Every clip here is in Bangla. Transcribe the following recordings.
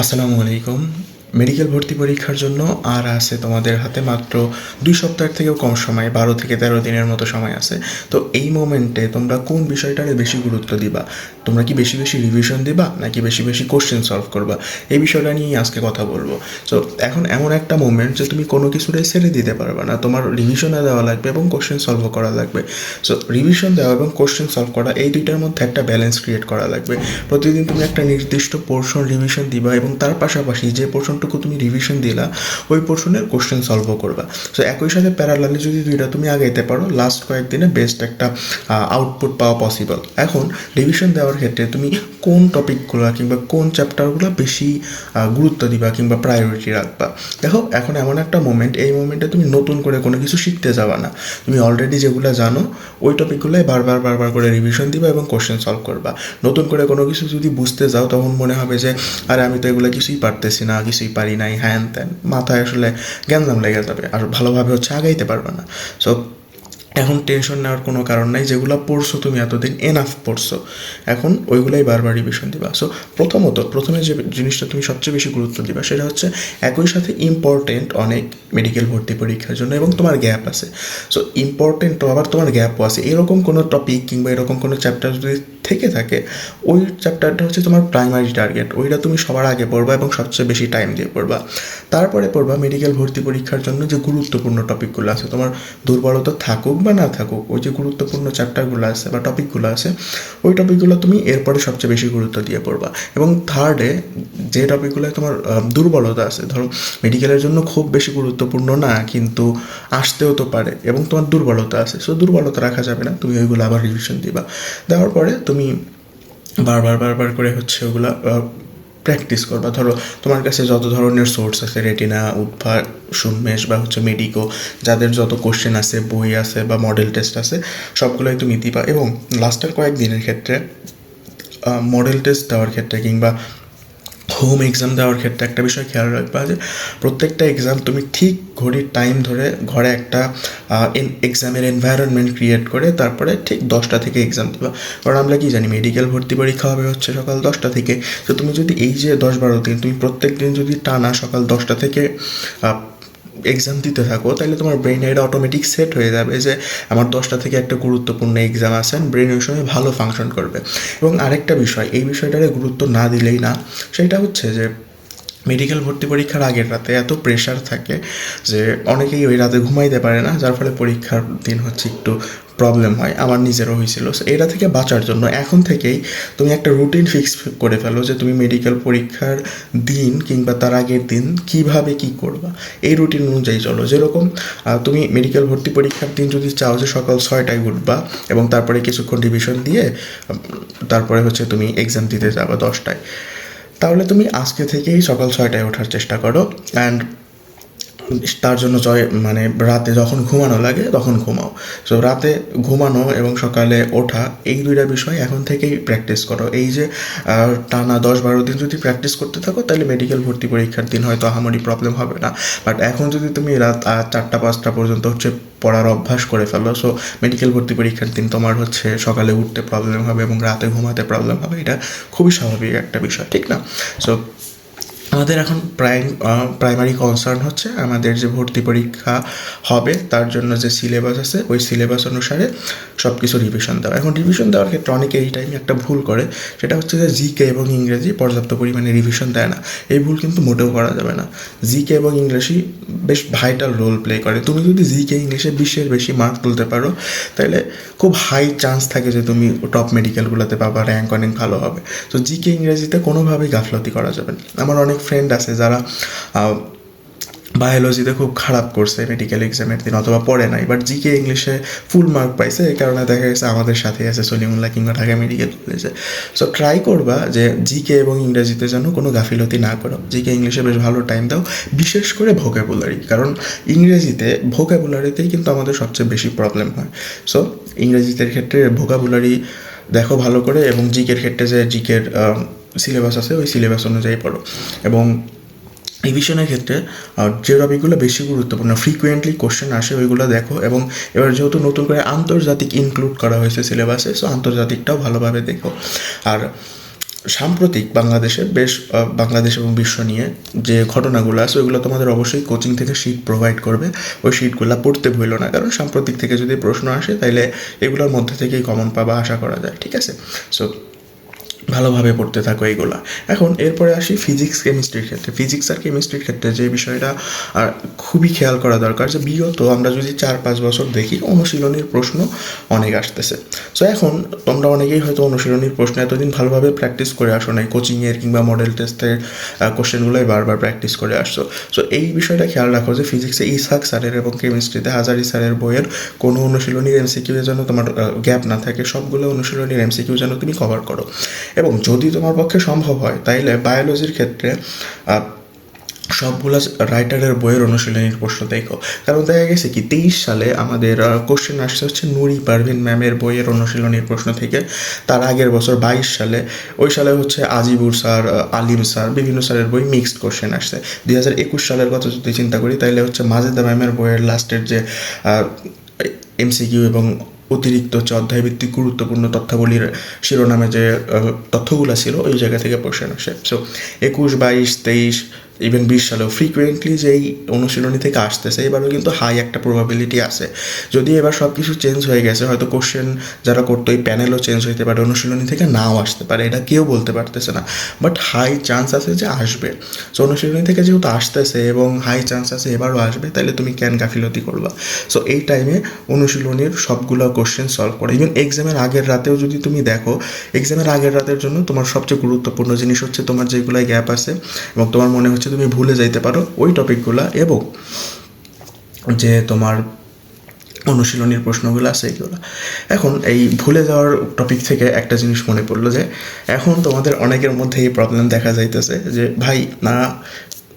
আসসালামু আলাইকুম। মেডিকেল ভর্তি পরীক্ষার জন্য আর আছে তোমাদের হাতে মাত্র দুই সপ্তাহের থেকেও কম সময়, বারো থেকে তেরো দিনের মতো সময় আছে। তো এই মোমেন্টে তোমরা কোন বিষয়টারে বেশি গুরুত্ব দিবা? তোমরা কি বেশি বেশি রিভিশন দিবা নাকি বেশি বেশি কোশ্চেন সলভ করবা? এই বিষয়টা নিয়েই আজকে কথা বলব। তো এখন এমন একটা মোমেন্ট যে তুমি কোনো কিছুটাই ছেড়ে দিতে পারবে না। তোমার রিভিশনে দেওয়া লাগবে এবং কোশ্চেন সলভও করা লাগবে। সো রিভিশন দেওয়া এবং কোশ্চেন সলভ করা এই দুইটার মধ্যে একটা ব্যালেন্স ক্রিয়েট করা লাগবে। প্রতিদিন তুমি একটা নির্দিষ্ট পোর্শন রিভিশন দিবা এবং তার পাশাপাশি যে পোর্শনটুকু তুমি রিভিশন দিলা, ওই পোর্শনের কোশ্চেন সলভও করবা। সো একই সাথে প্যারালালি যদি দুইটা তুমি আগাইতে পারো লাস্ট কয়েকদিনে বেস্ট একটা আউটপুট পাওয়া পসিবল এখন রিভিশন দেওয়ার ক্ষেত্রে তুমি কোন টপিকগুলো কিংবা কোন চ্যাপ্টারগুলো বেশি গুরুত্ব দিবা কিংবা প্রায়োরিটি রাখবা? দেখো, এখন এমন একটা মোমেন্ট এই মোমেন্টে তুমি নতুন করে কোনো কিছু শিখতে যাবা না। তুমি অলরেডি যেগুলো জানো, ওই টপিকগুলোই বারবার বারবার করে রিভিশন দিবা এবং কোশ্চেন সলভ করবা। নতুন করে কোনো কিছু যদি বুঝতে যাও, তখন মনে হবে যে, আরে, আমি তো এগুলো কিছুই পারতেছি না, কিছুই পারি নাই, হ্যান ত্যান। মাথায় আসলে জ্ঞানজাম লেগে যাবে, আর ভালোভাবে হচ্ছে আগাইতে পারবে না। সো এখন টেনশন নেওয়ার কোনো কারণ নাই, যেগুলো পড়ছো তুমি এতদিন এনাফ পড়ছো। এখন ওইগুলাই বারবার রিভিশন দিবা। সো প্রথমত, প্রথমে যে জিনিসটা তুমি সবচেয়ে বেশি গুরুত্ব দিবা, সেটা হচ্ছে একই সাথে ইম্পর্টেন্ট অনেক মেডিকেল ভর্তি পরীক্ষার জন্য এবং তোমার গ্যাপ আছে। সো ইম্পর্টেন্ট আবার তোমার গ্যাপও আছে। এরকম কোনো টপিক কিংবা এরকম কোনো চ্যাপ্টার যদি থেকে থাকে, ওই চ্যাপ্টারটা হচ্ছে তোমার প্রাইমারি টার্গেট ওইটা তুমি সবার আগে পড়বা এবং সবচেয়ে বেশি টাইম দিয়ে পড়বা। তারপরে পড়বা মেডিকেল ভর্তি পরীক্ষার জন্য যে গুরুত্বপূর্ণ টপিকগুলো আছে, তোমার দুর্বলতা থাকুক বা না থাকুক, ওই যে গুরুত্বপূর্ণ চ্যাপ্টারগুলো আছে বা টপিকগুলো আছে, ওই টপিকগুলো তুমি এরপরে সবচেয়ে বেশি গুরুত্ব দিয়ে পড়বা। এবং থার্ডে যে টপিকগুলো তোমার দুর্বলতা আছে, ধরো মেডিকেলের জন্য খুব বেশি গুরুত্বপূর্ণ না, কিন্তু আসতেও তো পারে এবং তোমার দুর্বলতা আছে সো দুর্বলতা রাখা যাবে না, তুমি ওইগুলো আবার রিভিশন দিবা। দেওয়ার পরে তুমি বারবার বারবার করে হচ্ছে ওগুলা প্র্যাকটিস করবা। ধরো, তোমার কাছে যত ধরনের সোর্স আছে রেটিনা উদ্ভা সুন্মেষ বা হচ্ছে মেডিকো যাদের যত কোশ্চেন আছে, বই আছে বা মডেল টেস্ট আছে, সবগুলোই তুমি দিবা। এবং লাস্টের কয়েকদিনের ক্ষেত্রে মডেল টেস্ট দেওয়ার ক্ষেত্রে কিংবা হোম এক্সাম দেওয়ার ক্ষেত্রে একটা বিষয় খেয়াল রাখবা যে প্রত্যেকটা এক্সাম তুমি ঠিক ঘড়ির টাইম ধরে ঘরে একটা এক্সামের এনভায়রনমেন্ট ক্রিয়েট করে তারপরে ঠিক দশটা থেকে এক্সাম দিবা। কারণ আমরা কি জানি মেডিকেল ভর্তি পরীক্ষা হবে হচ্ছে সকাল দশটা থেকে। তো তুমি যদি এই যে দশ বারো দিন, তুমি প্রত্যেক দিন যদি টানা সকাল দশটা থেকে এক্সাম দিতে থাকো তাহলে তোমার ব্রেনে এটা অটোমেটিক সেট হয়ে যাবে যে আমার দশটা থেকে একটা গুরুত্বপূর্ণ এক্সাম আসেন ব্রেন ওই সময় ভালো ফাংশন করবে। এবং আরেকটা বিষয়, এই বিষয়টারে গুরুত্ব না দিলেই না, সেটা হচ্ছে যে মেডিকেল ভর্তি পরীক্ষার আগের রাতে এত প্রেশার থাকে যে অনেকেই ওই রাতে ঘুমাইতে পারে না যার ফলে পরীক্ষার দিন হচ্ছে একটু প্রবলেম হয়। আমার নিজেরও হয়েছিল। So, এটা থেকে বাঁচার জন্য এখন থেকেই তুমি একটা রুটিন ফিক্স করে ফেলো যে তুমি মেডিকেল পরীক্ষার দিন কিংবা তার আগের দিন কীভাবে কি করবা। এই রুটিন অনুযায়ী চলো। যেরকম তুমি মেডিকেল ভর্তি পরীক্ষার দিন যদি চাও যে সকাল ছয়টায় উঠবা এবং তারপরে কিছুক্ষণ রিভিশন দিয়ে তারপরে হচ্ছে তুমি এক্সাম দিতে যাবা দশটায়। তাহলে তুমি আজকে থেকেই সকাল ছয়টায় ওঠার চেষ্টা করো। অ্যান্ড তার জন্য জয় মানে রাতে যখন ঘুমানো লাগে তখন ঘুমাও। সো রাতে ঘুমানো এবং সকালে ওঠা, এই দুইটা বিষয় এখন থেকেই প্র্যাকটিস করো। এই যে টানা দশ বারো দিন যদি প্র্যাকটিস করতে থাকো, তাহলে মেডিকেল ভর্তি পরীক্ষার দিন হয়তো আহামরি প্রবলেম হবে না। বাট এখন যদি তুমি রাত চারটা, পাঁচটা পর্যন্ত হচ্ছে পড়ার অভ্যাস করে ফেলো সো মেডিকেল ভর্তি পরীক্ষার দিন তোমার হচ্ছে সকালে উঠতে প্রবলেম হবে এবং রাতে ঘুমাতে প্রবলেম হবে। এটা খুবই স্বাভাবিক একটা বিষয়, ঠিক না? সো আমাদের এখন প্রাইম প্রাইমারি কনসার্ন হচ্ছে আমাদের যে ভর্তি পরীক্ষা হবে, তার জন্য যে সিলেবাস আছে, ওই সিলেবাস অনুসারে সব কিছু রিভিশন দেওয়া। এখন রিভিশন দেওয়ার ক্ষেত্রে অনেকে এই টাইমে একটা ভুল করে, সেটা হচ্ছে যে জিকে এবং ইংরেজি পর্যাপ্ত পরিমাণে রিভিশন দেয় না। এই ভুল কিন্তু মোটেও করা যাবে না। জিকে এবং ইংলিশই বেশ ভাইটাল রোল প্লে করে। তুমি যদি জিকে ইংলিশে বিশ্বের বেশি মার্ক তুলতে পারো, তাহলে খুব হাই চান্স থাকে যে তুমি টপ মেডিকেলগুলোতে পাবা র্যাঙ্ক অনেক ভালো হবে। তো জিকে ইংরেজিতে কোনোভাবেই গাফলতি করা যাবে না। আমার অনেক ফ্রেন্ড আছে যারা বায়োলজিতে খুব খারাপ করছে মেডিকেল এক্সামের দিন অথবা পড়ে নাই বাট জিকে ইংলিশে ফুল মার্ক পাইছে, এই কারণে দেখা গেছে আমাদের সাথে আছে সলিমুল্লাহ কিংবা ঢাকা মেডিকেল কলেজে সো ট্রাই করবা যে জিকে এবং ইংরেজিতে যেন কোনো গাফিলতি না করো। জিকে ইংলিশে বেশ ভালো টাইম দাও, বিশেষ করে ভোকাবুলারি কারণ ইংরেজিতে ভোকাবুলারিতেই কিন্তু আমাদের সবচেয়ে বেশি প্রবলেম হয়। সো ইংরেজিতে ক্ষেত্রে ভোকাবুলারি দেখো ভালো করে এবং জিকের ক্ষেত্রে যে জিকের সিলেবাস আছে, ওই সিলেবাস অনুযায়ী পড়ো। এবং রিভিশনের ক্ষেত্রে যে টপিকগুলো বেশি গুরুত্বপূর্ণ ফ্রিকুয়েন্টলি কোশ্চেন আসে, ওইগুলো দেখো। এবং এবার যেহেতু নতুন করে আন্তর্জাতিক ইনক্লুড করা হয়েছে সিলেবাসে সো আন্তর্জাতিকটাও ভালোভাবে দেখো। আর সাম্প্রতিক বাংলাদেশের বেশ বাংলাদেশ এবং বিশ্ব নিয়ে যে ঘটনাগুলো আছে, ওইগুলো তোমাদের অবশ্যই কোচিং থেকে শিট প্রোভাইড করবে। ওই শিটগুলো পড়তে ভুলো না, কারণ সাম্প্রতিক থেকে যদি প্রশ্ন আসে তাহলে এগুলোর মধ্যে থেকেই কমন পাবা, আশা করা যায়, ঠিক আছে? সো ভালোভাবে পড়তে থাকো এইগুলা। এখন এরপরে আসি ফিজিক্স কেমিস্ট্রির ক্ষেত্রে। ফিজিক্স আর কেমিস্ট্রির ক্ষেত্রে যে বিষয়টা, আর খুবই খেয়াল করা দরকার যে বিগত আমরা যদি চার পাঁচ বছর দেখি, অনুশীলনীর প্রশ্ন অনেক আসতেছে। সো এখন তোমরা অনেকেই হয়তো অনুশীলনীর প্রশ্ন এতদিন ভালোভাবে প্র্যাকটিস করে আসো নাই কোচিংয়ের কিংবা মডেল টেস্টের কোশ্চেনগুলোই বারবার প্র্যাকটিস করে আসছো। সো এই বিষয়টা খেয়াল রাখো যে ফিজিক্সে ইসাক স্যারের এবং কেমিস্ট্রিতে হাজারি স্যারের বইয়ের কোনো অনুশীলনীর এমসিকিউ যেন তোমার গ্যাপ না থাকে, সবগুলো অনুশীলনীর এমসিকিউ যেন তুমি কভার করো। এবং যদি তোমার পক্ষে সম্ভব হয়, তাইলে বায়োলজির ক্ষেত্রে সবগুলা রাইটারের বইয়ের অনুশীলনীর প্রশ্ন দেখো। কারণ দেখা গেছে কি, তেইশ সালে আমাদের কোশ্চেন আসছে হচ্ছে নুরি পারভিন ম্যামের বইয়ের অনুশীলনীর প্রশ্ন থেকে। তার আগের বছর বাইশ সালে, ওই সালে হচ্ছে আজিবুর স্যার আলিম স্যার, বিভিন্ন স্যারের বই মিক্সড কোশ্চেন আসছে। দুই হাজার একুশ সালের কথা যদি চিন্তা করি তাহলে হচ্ছে মাজেদা ম্যামের বইয়ের লাস্টের যে এমসিকিউ এবং অতিরিক্ত হচ্ছে অধ্যায়ভিত্তিক গুরুত্বপূর্ণ তথ্যাবলীর শিরোনামে যে তথ্যগুলো ছিল, ওই জায়গা থেকে প্রশ্ন আসে। সো একুশ, বাইশ, তেইশ ইভেন বিশ সালেও ফ্রিকুয়েন্টলি যেই অনুশীলনী থেকে আসতেছে, এবারও কিন্তু হাই একটা প্রবাবিলিটি আছে। যদি এবার সব কিছু চেঞ্জ হয়ে গেছে, হয়তো কোশ্চেন যারা করতো, এই প্যানেলও চেঞ্জ হইতে পারে, অনুশীলনী থেকে নাও আসতে পারে, এটা কেউ বলতে পারতেছে না। বাট হাই চান্স আছে যে আসবে। সো অনুশীলনী থেকে যেহেতু আসতেছে এবং হাই চান্স আছে এবারও আসবে তাহলে তুমি ক্যান গাফিলতি করবা। সো এই টাইমে অনুশীলনীর সবগুলো কোশ্চেন সলভ করে। ইভেন এক্সামের আগের রাতেও যদি তুমি দেখো এক্সামের আগের রাতের জন্য তোমার সবচেয়ে গুরুত্বপূর্ণ জিনিস হচ্ছে তোমার যেগুলাই গ্যাপ আছে এবং তোমার মনে হচ্ছে তুমি ভুলে যাইতে পারো ওই টপিকগুলো এবং যে তোমার অনুশীলনীর প্রশ্নগুলো আছে এইগুলো এখন এই ভুলে যাওয়ার টপিক থেকে একটা জিনিস মনে পড়ল যে, এখন তোমাদের অনেকের মধ্যে এই প্রবলেম দেখা যাইতেছে যে, ভাই, না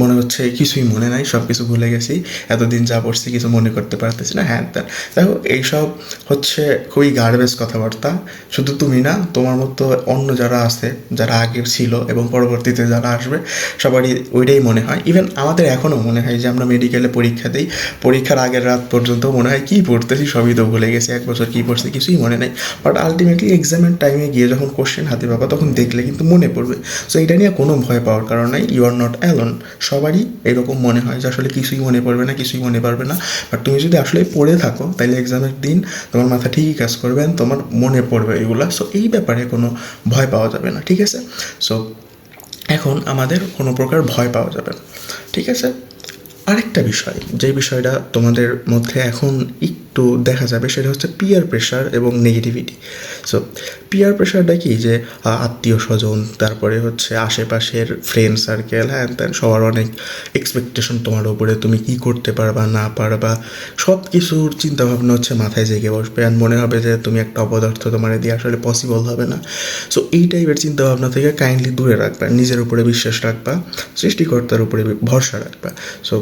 মনে হচ্ছে কিছুই মনে নাই সব কিছু ভুলে গেছি, এতদিন যা পড়ছি কিছু মনে করতে পারতেছি না হ্যান ত্যান দেখো, এইসব হচ্ছে খুবই গার্বেজ কথাবার্তা, শুধু তুমি না, তোমার মতো অন্য যারা আছে, যারা আগে ছিল এবং পরবর্তীতে যারা আসবে, সবারই ওইটাই মনে হয়। ইভেন আমাদের এখনও মনে হয় যে আমরা মেডিকেলে পরীক্ষা দিই, পরীক্ষার আগের রাত পর্যন্ত মনে হয় কী পড়তেছি, সবই তো ভুলে গেছি, এক বছর কী পড়ছি, কিছুই মনে নেই। বাট আলটিমেটলি এক্সামের টাইমে গিয়ে যখন কোশ্চেন হাতে পাবা, তখন দেখলে কিন্তু মনে পড়বে। সো এটা নিয়ে কোনো ভয় পাওয়ার কারণ নাই ইউ আর নট অ্যালোন সবারই এরকম মনে হয় যে আসলে কিছুই মনে পড়বে না, কিছুই মনে পারবে না। বাট তুমি যদি আসলে পড়ে থাকো তাহলে এক্সামের দিন তোমার মাথা ঠিকই কাজ করবে তোমার মনে পড়বে এগুলা। সো এই ব্যাপারে কোনো ভয় পাওয়া যাবে না, ঠিক আছে? সো এখন আমাদের কোনো প্রকার ভয় পাওয়া যাবে ঠিক আছে? আরেকটা বিষয়, যে বিষয়টা তোমাদের মধ্যে এখন একটু দেখা যাবে সেটা হচ্ছে পিয়ার প্রেশার এবং নেগেটিভিটি সো পিয়ার প্রেশারটা কি? যে আত্মীয় স্বজন, তারপরে হচ্ছে আশেপাশের ফ্রেন্ড সার্কেল হ্যান ত্যান সবার অনেক এক্সপেকটেশন তোমার উপরে, তুমি কি করতে পারবা, না পারবা সব কিছুর চিন্তাভাবনা হচ্ছে মাথায় জেগে বসবে। আর মনে হবে যে, তুমি একটা অপদার্থ, তোমার দিয়ে আসলে পসিবল হবে না। সো এই টাইপের চিন্তাভাবনা থেকে কাইন্ডলি দূরে রাখবা, নিজের উপরে বিশ্বাস রাখবা, সৃষ্টিকর্তার উপরে ভরসা রাখবা। সো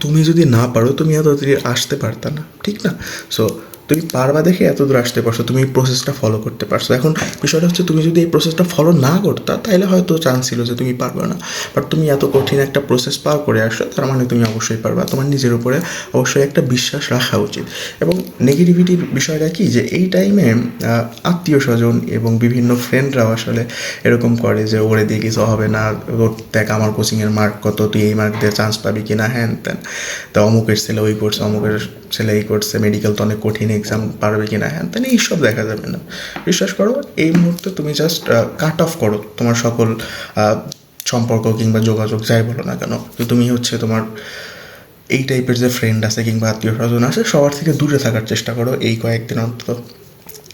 তুমি যদি না পারো তুমি এত আসতে পারতা না ঠিক না? সো তুমি পারবা দেখে এত দূর আসতে পারছ, তুমি এই প্রসেসটা ফলো করতে পারছ। এখন বিষয়টা হচ্ছে তুমি যদি এই প্রসেসটা ফলো না করতা তাহলে হয়তো চান্স ছিল যে তুমি পারবে না। বাট তুমি এত কঠিন একটা প্রসেস পার করে আসছো, তার মানে তুমি অবশ্যই পারবা। তোমার নিজের উপরে অবশ্যই একটা বিশ্বাস রাখা উচিত। এবং নেগেটিভিটির বিষয়টা কি? যে এই টাইমে আত্মীয় স্বজন এবং বিভিন্ন ফ্রেন্ডরাও আসলে এরকম করে যে, ওরে দিয়ে কিছু হবে না। ওর দেখ, আমার কোচিংয়ের মার্ক কত? তুই এই মার্ক দিয়ে চান্স পাবি কি না হ্যান ত্যান। তা অমুকের ছেলে ওই করছে, অমুকের ছেলে এই করছে মেডিকেল তো অনেক কঠিন এক্সাম পারবে কি না হ্যান ত্যান এইসব দেখা যাবে না। বিশ্বাস করো, এই মুহূর্তে তুমি জাস্ট কাট অফ করো তোমার সকল সম্পর্ক কিংবা যোগাযোগ, যাই বলো না কেন। তুমি হচ্ছে তোমার এই টাইপের যে ফ্রেন্ড আছে কিংবা আত্মীয় স্বজন আছে, সবার থেকে দূরে থাকার চেষ্টা করো এই কয়েকদিন অন্তত।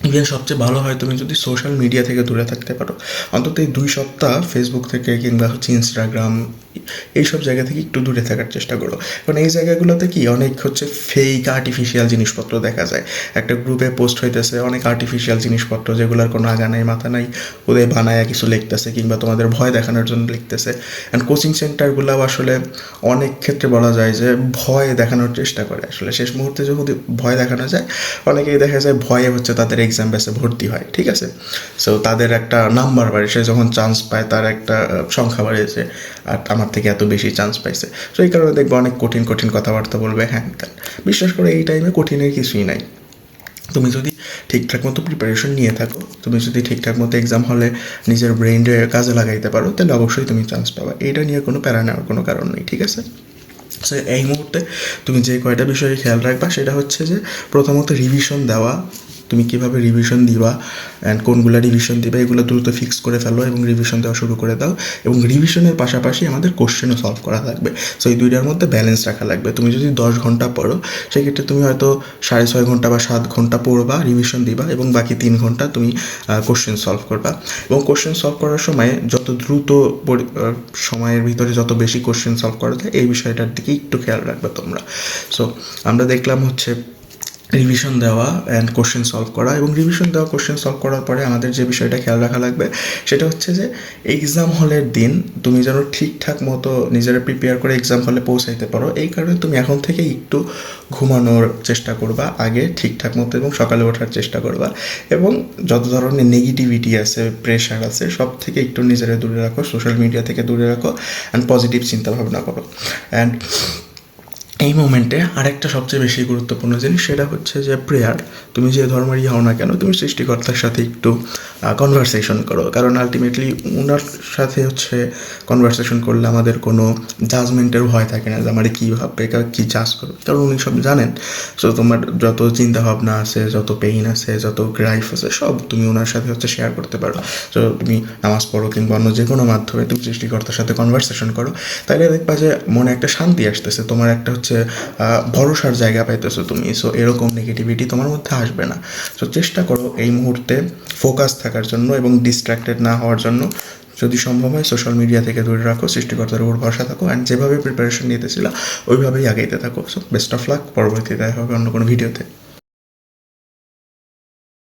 ইভেন সবচেয়ে ভালো হয় তুমি যদি সোশ্যাল মিডিয়া থেকে দূরে থাকতে পারো, অন্তত এই দুই সপ্তাহ ফেসবুক থেকে কিংবা হচ্ছে ইনস্টাগ্রাম এইসব জায়গা থেকে একটু দূরে থাকার চেষ্টা করো। কারণ এই জায়গাগুলোতে কি অনেক হচ্ছে ফেক আর্টিফিশিয়াল জিনিসপত্র দেখা যায়। একটা গ্রুপে পোস্ট হইতেছে অনেক আর্টিফিশিয়াল জিনিসপত্র যেগুলোর কোনো আগা নাই, মাথা নাই, ওদের বানায়া কিছু লিখতেছে কিংবা তোমাদের ভয় দেখানোর জন্য লিখতেছে। অ্যান্ড কোচিং সেন্টারগুলোও আসলে অনেক ক্ষেত্রে বলা যায় যে ভয় দেখানোর চেষ্টা করে। আসলে শেষ মুহূর্তে যখন ভয় দেখানো যায়, অনেকেই দেখা যায় ভয়ে হচ্ছে তাদের এক্সাম বেসে ভর্তি হয়, ঠিক আছে? সো তাদের একটা নাম্বার বাড়ে, সে যখন চান্স পায়, তার একটা সংখ্যা বাড়িয়েছে আর আমার থেকে এত বেশি চান্স পাইছে। সো এই কারণে দেখব অনেক কঠিন কঠিন কথাবার্তা বলবে। হ্যাঁ ত্যান। বিশ্বাস করে, এই টাইমে কঠিনের কিছুই নাই। তুমি যদি ঠিকঠাক মতো প্রিপারেশন নিয়ে থাকো, তুমি যদি ঠিকঠাক মতো এক্সাম হলে নিজের ব্রেনকে কাজে লাগাইতে পারো, তাহলে অবশ্যই তুমি চান্স পাবা। এটা নিয়ে কোনো প্যারা নেওয়ার কোনো কারণ নেই, ঠিক আছে? সো এই মুহূর্তে তুমি যে কয়টা বিষয়ে খেয়াল রাখবা, সেটা হচ্ছে যে প্রথমত রিভিশন দেওয়া তুমি কীভাবে রিভিশন দিবা অ্যান্ড কোনগুলো রিভিশন দিবা, এগুলো দ্রুত ফিক্স করে ফেলো এবং রিভিশন দেওয়া শুরু করে দাও এবং রিভিশনের পাশাপাশি আমাদের কোশ্চেনও সলভ করা লাগবে। সো এই দুইটার মধ্যে ব্যালেন্স রাখা লাগবে। তুমি যদি দশ ঘণ্টা পড়ো, সেক্ষেত্রে তুমি হয়তো সাড়ে ছয় ঘণ্টা বা সাত ঘণ্টা পড়বা রিভিশন দিবা এবং বাকি তিন ঘণ্টা তুমি কোশ্চেন সলভ করবা। এবং কোশ্চেন সলভ করার সময় যত দ্রুত সময়ের ভিতরে যত বেশি কোশ্চেন সলভ করা যায়, এই বিষয়টার দিকে একটু খেয়াল রাখবে তোমরা। সো আমরা দেখলাম হচ্ছে রিভিশন দেওয়া অ্যান্ড কোশ্চেন সলভ করা এবং রিভিশন দেওয়া কোশ্চেন সলভ করার পরে আমাদের যে বিষয়টা খেয়াল রাখা লাগবে সেটা হচ্ছে যে এক্সাম হলের দিন তুমি যেন ঠিকঠাক মতো নিজেরা প্রিপেয়ার করে এক্সাম হলে পৌঁছাইতে পারো। এই কারণে তুমি এখন থেকে একটু ঘুমানোর চেষ্টা করবা, আগে ঠিকঠাক মতো এবং সকালে ওঠার চেষ্টা করবা এবং যত ধরনের নেগেটিভিটি আছে প্রেশার আছে, সব থেকে একটু নিজেরা দূরে রাখো সোশ্যাল মিডিয়া থেকে দূরে রাখো অ্যান্ড পজিটিভ চিন্তা ভাবনা করো। অ্যান্ড এই মোমেন্টে আরেকটা সবচেয়ে বেশি গুরুত্বপূর্ণ জিনিস, সেটা হচ্ছে যে প্রেয়ার, তুমি যে ধর্মেরই হও না কেন, তুমি সৃষ্টিকর্তার সাথে একটু কনভারসেশন করো। কারণ আলটিমেটলি ওনার সাথে হচ্ছে কনভারসেশন করলে আমাদের কোনো জাজমেন্টের ভয় থাকে না যে আমার কী ভাববে, কা- জাজ করবে। কারণ উনি সব জানেন। সো তোমার যত চিন্তা ভাবনা আছে, যত পেইন আছে, যত গ্রাইফ আছে, সব তুমি ওনার সাথে হচ্ছে শেয়ার করতে পারো। সো তুমি নামাজ পড়ো কিংবা অন্য যে কোনো মাধ্যমে তুমি সৃষ্টিকর্তার সাথে কনভারসেশন করো তাহলে দেখবা যে মনে একটা শান্তি আসতেছে। তোমার একটা হচ্ছে আহ, ভরসার জায়গা পাইতেছো তুমি। সো এরকম নেগেটিভিটি তোমার মধ্যে আসবে না। সো চেষ্টা করো এই মুহূর্তে ফোকাস থাকার জন্য এবং ডিস্ট্র্যাক্টেড না হওয়ার জন্য। যদি সম্ভব হয় সোশ্যাল মিডিয়া থেকে দূরে রাখো সৃষ্টিকর্তার উপর ভরসা থাকো অ্যান্ড যেভাবে প্রিপারেশন নিতেছিল ওইভাবেই আগেইতে থাকো। সো বেস্ট অফ লাক পরবর্তীতে দেখা হবে অন্য কোনো ভিডিওতে